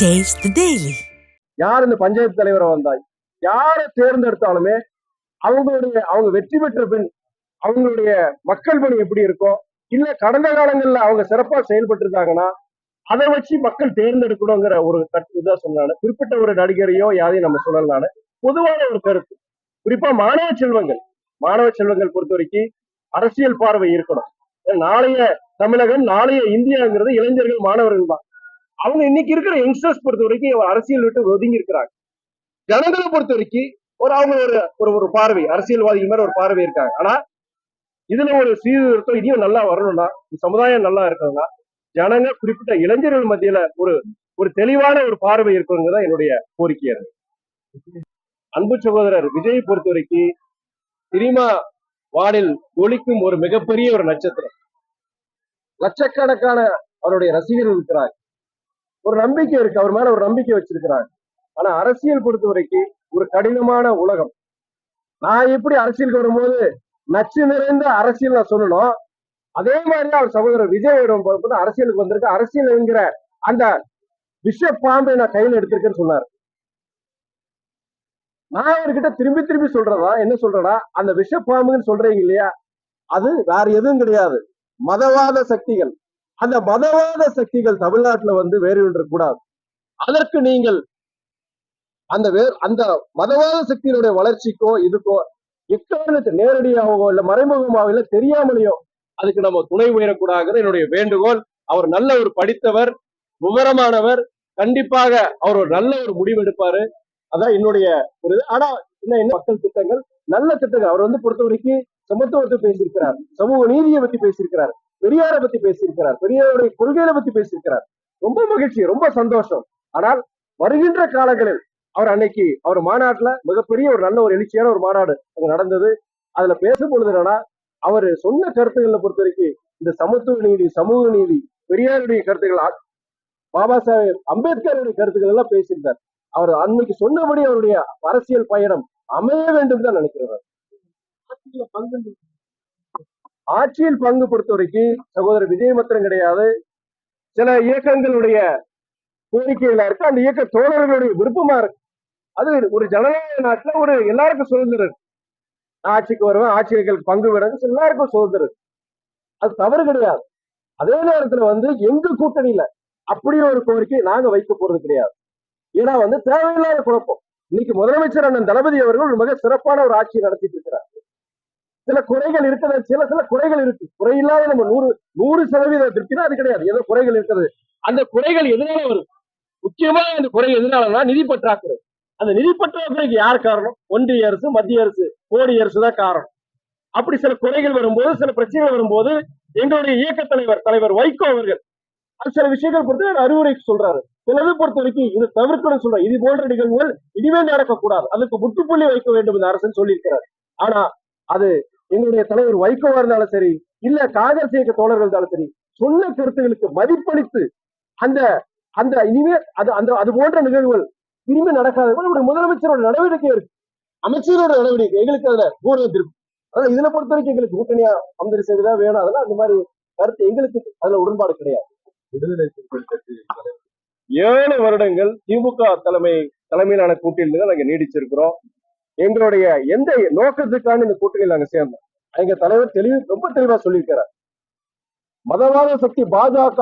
Taste daily யார் இந்த பஞ்சாயத்து தலைவரை வந்தாய்? யாரை தேர்ந்தெடுத்தாலுமே அவங்களுடைய அவங்க வெற்றி பெற்ற பின் அவங்களுடைய மக்கள் பணி எப்படி இருக்கும் இல்ல கடந்த காலங்கள்ல அவங்க சிறப்பா செயல்பட்டு இருக்காங்கன்னா அதை வச்சு மக்கள் தேர்ந்தெடுக்கணுங்கிற ஒரு கருத்து இதா சொன்னாங்க குறிப்பிட்ட ஒரு நடிகரையோ யாரையும் நம்ம சொல்லலான்னு பொதுவான ஒரு கருத்து. குறிப்பா மாணவ செல்வங்கள். மாணவ செல்வங்கள் பொறுத்த வரைக்கும் அரசியல் பார்வை இருக்கணும். நாளைய தமிழகம் நாளைய இந்தியாங்கிறது இளைஞர்கள் மாணவர்கள் தான். அவங்க இன்னைக்கு இருக்கிற யங்ஸ்டர்ஸ் பொறுத்த வரைக்கும் அரசியல் விட்டு ஒதுங்கி இருக்கிறாங்க ஜனங்களை பொறுத்த வரைக்கும் ஒரு அவங்க ஒரு ஒரு ஒரு பார்வை அரசியல்வாதிகள் மாதிரி ஒரு பார்வை இருக்காங்க. ஆனா இதுல ஒரு சீர்திருத்தம் இனியும் நல்லா வரணும்னா இந்த சமுதாயம் நல்லா இருக்கணும்னா ஜனங்க குறிப்பிட்ட இளைஞர்கள் மத்தியில ஒரு ஒரு தெளிவான ஒரு பார்வை இருக்கணுங்கிறதா என்னுடைய கோரிக்கையா இருக்கு அன்பு சகோதரர் விஜய் பொறுத்த வரைக்கும் சினிமா வானில் ஒலிக்கும் ஒரு மிகப்பெரிய ஒரு நட்சத்திரம். லட்சக்கணக்கான அவருடைய ரசிகர்கள் இருக்கிறாங்க ஒரு நம்பிக்கை இருக்கு. அவர் மேல ஒரு நம்பிக்கை வச்சிருக்கிறாங்க ஆனா அரசியல் பொறுத்த வரைக்கும் ஒரு கடினமான உலகம். நான் எப்படி அரசியலுக்கு வரும்போது நச்சு நிறைந்த அரசியல் நான் சொல்லணும். அதே மாதிரி அவர் சகோதரர் விஜய் போது அரசியலுக்கு வந்திருக்க. அரசியல் என்கிற அந்த விஷ பாம்பை நான் கையில எடுத்திருக்கேன்னு சொன்னார். நான் அவர்கிட்ட திரும்பி திரும்பி சொல்றதா என்ன சொல்றேன்னா அந்த விஷ பாம்புன்னு சொல்றீங்க இல்லையா? அது வேற எதுவும் கிடையாது. மதவாத சக்திகள். அந்த மதவாத சக்திகள் தமிழ்நாட்டுல வந்து வேறு கூடாது அதற்கு நீங்கள் அந்த வேறு அந்த மதவாத சக்தியினுடைய வளர்ச்சிக்கோ இதுக்கோ எக்காரணத்து நேரடியாகவோ இல்ல மறைமுகமாகவோ இல்ல தெரியாமலேயோ அதுக்கு நம்ம துணை உயரக்கூடாதுங்கிறது என்னுடைய வேண்டுகோள். அவர் நல்ல ஒரு படித்தவர் விவரமானவர் கண்டிப்பாக அவர் ஒரு நல்ல ஒரு முடிவு எடுப்பாரு அதான் என்னுடைய ஒரு இது. ஆனா என்ன என்ன மக்கள் திட்டங்கள்? நல்ல திட்டங்கள். அவர் வந்து பொறுத்த வரைக்கும் சமத்துவத்தை பேசியிருக்கிறார். சமூக நீதியை பத்தி பேசியிருக்கிறார். பெரியாரை பத்தி பேசியிருக்கிறார். பெரியாருடைய கொள்கையில பத்தி பேசியிருக்கிறார். ரொம்ப மகிழ்ச்சி ரொம்ப சந்தோஷம். ஆனால் வருகின்ற காலங்களில் அவர் அன்னைக்கு அவர் மாநாட்டுல மிகப்பெரிய ஒரு நல்ல ஒரு எழுச்சியான ஒரு மாநாடு அங்க நடந்தது. அதுல பேசும் பொழுது என்னன்னா அவர் சொன்ன கருத்துக்களை பொறுத்த வரைக்கும் இந்த சமத்துவ நீதி சமூக நீதி பெரியாருடைய கருத்துக்கள் பாபா சாஹேப் அம்பேத்கருடைய கருத்துக்கள் எல்லாம் பேசியிருந்தார். அவர் அன்னைக்கு சொன்னபடி அவருடைய அரசியல் பயணம் அமைய வேண்டும் தான் நினைக்கிறார் ஆட்சியில் பங்கு பொறுத்த வரைக்கும் சகோதரர் விஜய் மாத்திரம் கிடையாது. சில இயக்கங்களுடைய கோரிக்கைகளா இருக்கு. அந்த இயக்க தோழர்களுடைய விருப்பமா இருக்கு. அது ஒரு ஜனநாயக நாட்டுல ஒரு எல்லாருக்கும் சுதந்திரம் இருக்கு. நான் ஆட்சிக்கு வருவேன் ஆட்சியர்களுக்கு பங்கு விடுறது எல்லாருக்கும் சுதந்திரம் அது தவறு கிடையாது. அதே நேரத்துல வந்து எங்க கூட்டணியில அப்படி ஒரு கோரிக்கை நாங்க வைக்க போறது கிடையாது. ஏன்னா வந்து தேவையில்லாத குழப்பம். இன்னைக்கு முதலமைச்சர் அண்ணன் தளபதி அவர்கள் ஒரு மிக சிறப்பான ஒரு ஆட்சி நடத்திட்டு இருக்கிறார். சில குறைகள் இருக்கிறது சில சில குறைகள் இருக்கு. குறையில்லாத நம்ம நூறு நூறு சதவீத திருப்தினா அது கிடையாது. ஏதோ குறைகள் இருக்கிறது. அந்த குறைகள் எதனால வரும்? முக்கியமா அந்த குறை எதனாலன்னா நிதி பற்றாக்குறை. அந்த நிதி பற்றாக்குறைக்கு யார் காரணம்? ஒன்றிய அரசு மத்திய அரசு மோடி அரசு தான் காரணம். அப்படி சில குறைகள் வரும்போது சில பிரச்சனைகள் வரும்போது எங்களுடைய இயக்க தலைவர் தலைவர் வைகோ அவர்கள் அது சில விஷயங்கள் பொறுத்து அறிவுரை சொல்றாரு. சிலது பொறுத்த வரைக்கும் இது தவிர்க்கணும் சொல்றேன் இது போன்ற நிகழ்வுகள் இனிமேல் நடக்கக்கூடாது. அதுக்கு முற்றுப்புள்ளி வைக்க வேண்டும் இந்த அரசு சொல்லியிருக்கிறார். ஆனா அது எங்களுடைய தலைவர் வைகோவா இருந்தாலும் சரி இல்ல காங்கிரஸ் இயக்க தோழர்கள் இருந்தாலும் சரி சொன்ன கருத்துகளுக்கு மதிப்பளித்து அந்த அந்த இனிமே அது அந்த அது போன்ற நிகழ்வுகள் திரும்பி நடக்காத. நம்முடைய முதலமைச்சரோட நடவடிக்கை இருக்கு. அமைச்சரோட நடவடிக்கை எங்களுக்கு அதுல பூர்வம் இருக்கும் அதனால இதுல பொறுத்த வரைக்கும் எங்களுக்கு கூட்டணியா அந்தரி செய்துதான் வேணும். அதெல்லாம் அந்த மாதிரி கருத்து எங்களுக்கு அதுல உடன்பாடு கிடையாது. விடுதலை சிறுத்தைகள் கட்சி ஏழு வருடங்கள் திமுக தலைமை தலைமையிலான கூட்டணியில தான் நாங்க நீடிச்சிருக்கிறோம். எங்களுடைய எந்த நோக்கத்துக்கான இந்த கூட்டணியில் நாங்க சேர்ந்தோம்? எங்க தலைவர் தெளிவு ரொம்ப தெளிவா சொல்லியிருக்கிறார் மதவாத சக்தி பாஜக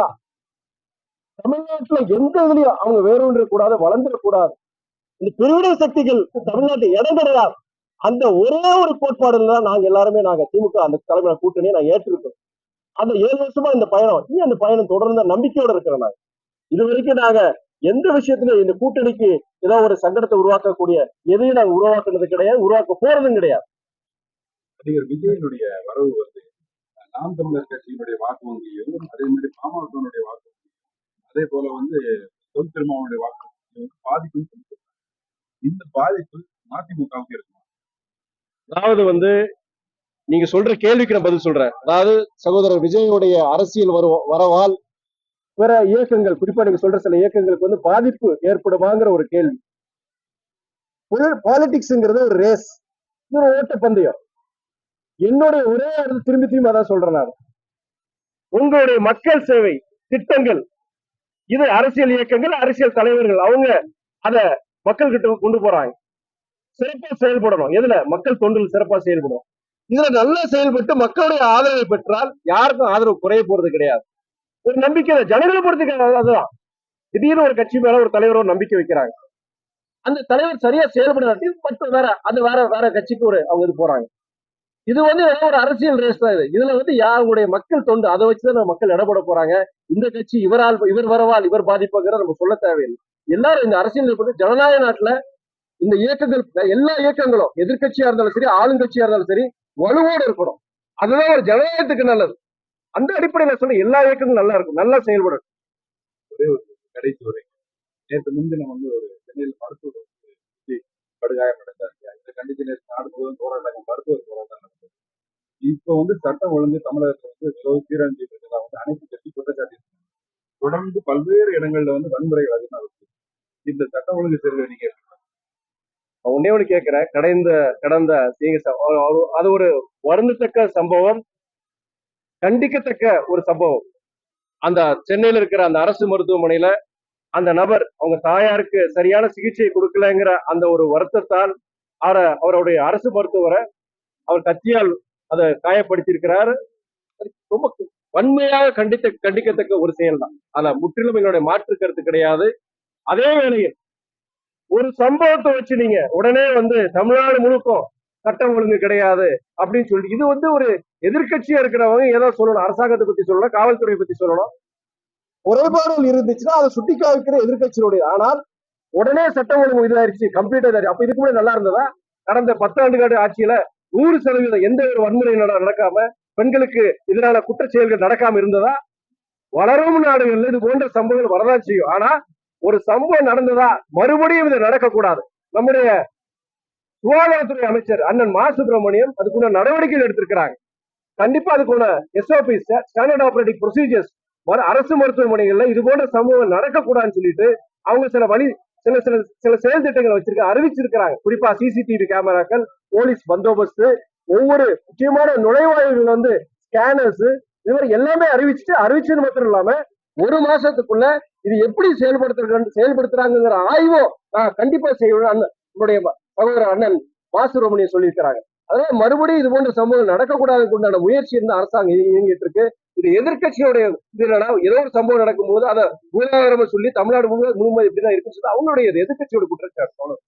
தமிழ்நாட்டுல எந்த இதுலயும் அவங்க வேறொன்று கூடாது வளர்ந்துடக்கூடாது இந்த பிரிவினை சக்திகள் தமிழ்நாட்டில் இடம் கிடையாது அந்த ஒரே ஒரு கோட்பாடுல தான் நாங்க எல்லாருமே நாங்க திமுக அந்த தலைமையில கூட்டணியை நாங்க ஏற்றிருக்கோம். அந்த ஏழு வருஷமா இந்த பயணம் இனி அந்த பயணம் தொடர்ந்த நம்பிக்கையோட இருக்கிறோம் நாங்க. இது வரைக்கும் நாங்க எந்த விஷயத்திலும் இந்த கூட்டணிக்கு ஏதோ ஒரு சங்கடத்தை உருவாக்கக்கூடிய எதையும் நாங்க உருவாக்குனது கிடையாது உருவாக்க போறதும் கிடையாது. நடிகர் விஜயனுடைய வரவு வந்து நாம் தமிழர் கட்சியினுடைய வாக்கு வங்கியும் அதே மாதிரி பாமகனுடைய வாக்கு அதே போல வந்து தொல் திருமாவனுடைய வாக்கு பாதிக்கும் சொல்லியிருக்காங்க. இந்த பாதிப்பு மதிமுகவுக்கு இருக்குமா? அதாவது வந்து நீங்க சொல்ற கேள்விக்கு நான் பதில் சொல்றேன். அதாவது சகோதரர் விஜயுடைய அரசியல் வரு வரவால் பிற இயக்கங்கள் குறிப்பா நீங்க சொல்ற சில இயக்கங்களுக்கு வந்து பாதிப்பு ஏற்படுமாங்கிற ஒரு கேள்வி. பாலிடிக்ஸ்ங்கிறது ஒரு ரேஸ் இது ஒரு ஓட்ட பந்தயம் என்னுடைய ஒரே திரும்பி திரும்பி அதான் சொல்றேன் நான். உங்களுடைய மக்கள் சேவை திட்டங்கள் இது அரசியல் இயக்கங்கள் அரசியல் தலைவர்கள் அவங்க அத மக்கள் கிட்ட கொண்டு போறாங்க. சிறப்பா செயல்படணும். எதுல? மக்கள் தொண்டில் சிறப்பா செயல்படும். இதுல நல்லா செயல்பட்டு மக்களுடைய ஆதரவை பெற்றால் யாருக்கும் ஆதரவு குறைய போறது கிடையாது. ஒரு நம்பிக்கை ஜனங்களை பொறுத்துக்க அதுதான். திடீர்னு ஒரு கட்சி மேல ஒரு தலைவர் ஒரு நம்பிக்கை வைக்கிறாங்க. அந்த தலைவர் சரியா செயல்படாட்டி மட்டும் வேற அது வேற வேற கட்சிக்கு ஒரு அவங்க இது போறாங்க. இது வந்து ஒரு அரசியல் ரேஸ் தான் இது. இதுல வந்து யாருடைய மக்கள் தொண்டு அதை வச்சுதான் மக்கள் இடப்பட போறாங்க. இந்த கட்சி இவரால் இவர் வரவால் இவர் பாதிப்புங்கிற நம்ம சொல்ல தேவையில்லை. எல்லாரும் இந்த அரசியல் பத்தி ஜனநாயக நாட்டுல இந்த இயக்கங்கள் எல்லா இயக்கங்களும் எதிர்க்கட்சியா இருந்தாலும் சரி ஆளுங்கட்சியா இருந்தாலும் சரி வலுவோடு இருக்கணும். அதுதான் ஒரு ஜனநாயகத்துக்கு நல்லது. அந்த அடிப்படையில சொல்ல எல்லா இயக்கங்களும் நல்லா இருக்கும். நல்லா செயல்படும். கடைசி உரை நேற்று முன்தினம் வந்து ஒரு சென்னையில் மருத்துவர் படுகாயமடைந்தார் இதை கண்டித்து நேற்று நாடு முழுவதும் போராட்டம் மருத்துவர் போராட்டம் நடந்தது. இப்போ வந்து சட்டம் ஒழுங்கு தமிழகத்துல வந்து மிகவும் இருக்கிறதா வந்து அனைத்து கட்சி குற்றச்சாட்டு. தொடர்ந்து பல்வேறு இடங்கள்ல வந்து வன்முறைகள் அதிகமாக இருக்கு. இந்த சட்டம் ஒழுங்கு சரிவை நீங்க ஒண்ணே ஒண்ணு கேட்கிறேன். கடந்த கடந்த நீங்க ச- ஒரு- ஒரு- அது ஒரு வருந்தத்தக்க சம்பவம். கண்டிக்கத்தக்க ஒரு சம்பவம். அந்த சென்னையில இருக்கிற அந்த அரசு மருத்துவமனையில அந்த நபர் அவங்க தாயாருக்கு சரியான சிகிச்சை கொடுக்கலங்கிற அந்த ஒரு வருத்தத்தால் அவரை அவருடைய அரசு மருத்துவரை அவர் கத்தியால் அதை காயப்படுத்தியிருக்கிறாரு. ரொம்ப வன்மையாக கண்டித்த கண்டிக்கத்தக்க ஒரு செயல் தான் அதுல முற்றிலும் என்னுடைய மாற்று கருத்து கிடையாது. அதே வேளையில் ஒரு சம்பவத்தை வச்சு நீங்க உடனே வந்து தமிழ்நாடு முழுக்கும் சட்டம் ஒழுங்கு கிடையாது அப்படின்னு சொல்லி இது வந்து ஒரு எதிர்க்கட்சியா இருக்கிறவங்க ஏதோ சொல்லணும். அரசாங்கத்தை பத்தி சொல்லணும் காவல்துறை பத்தி சொல்லணும். குறைபாடுகள் இருந்துச்சுன்னா அதை சுட்டி காவிக்கிற எதிர்கட்சியினுடைய ஆனால் உடனே சட்டம் ஒழுங்கு இதாயிருச்சு கம்ப்ளீட் இதாயிருச்சு. அப்ப இதுக்கு முன்னாடி நல்லா இருந்ததா? கடந்த பத்தாண்டு ஆட்சியில நூறு சதவீதம் எந்த ஒரு வன்முறை நடக்காம பெண்களுக்கு எதிரான குற்ற செயல்கள் நடக்காம இருந்ததா? வளரும் நாடுகள்ல இது போன்ற சம்பவங்கள் வரதான் செய்யும். ஆனா ஒரு சம்பவம் நடந்ததா? மறுபடியும் இது நடக்கக்கூடாது. நம்முடைய சுகாதாரத்துறை அமைச்சர் அண்ணன் மா. சுப்பிரமணியம் அதுக்குள்ள நடவடிக்கைகள் எடுத்திருக்கிறாங்க. கண்டிப்பா அதுக்கான எஸ்ஓபி ஸ்டாண்டர்ட் ஆபரேட்டிங் ப்ரொசீஜர்ஸ் அரசு மருத்துவமனைகள்ல இது போன்ற சம்பவம் நடக்கக்கூடாதுன்னு சொல்லிட்டு அவங்க சில வழி சில சில சில செயல் திட்டங்களை வச்சிருக்க அறிவிச்சிருக்கிறாங்க. குறிப்பா சிசிடிவி கேமராக்கள் போலீஸ் பந்தோபஸ்து ஒவ்வொரு முக்கியமான நுழைவாயில்கள் வந்து ஸ்கேனர்ஸ் இது மாதிரி எல்லாமே அறிவிச்சுட்டு அறிவிச்சது மாத்திரம் இல்லாம ஒரு மாசத்துக்குள்ள இது எப்படி செயல்படுத்துறாங்க செயல்படுத்துறாங்கிற ஆய்வும் நான் கண்டிப்பா செய்யணும் அண்ணன் என்னுடைய ம- சகோதரர் அண்ணன் வாசுரமணியை சொல்லியிருக்கிறாங்க. அதனால மறுபடியும் இது போன்ற சம்பவம் நடக்கக்கூடாதுக்கு உண்டான முயற்சி இருந்த அரசாங்கம் இயங்கிட்டு இருக்கு இது எதிர்கட்சியோடைய இது என்னன்னா ஏதோ ஒரு சம்பவம் நடக்கும்போது அதை பூதாகரமா சொல்லி தமிழ்நாடு முழுவதும் இப்படிதான் இருக்குன்னு சொல்லி அவங்களுடைய எதிர்க்கட்சியோட குற்றச்சாட்டு அவ்வளவு.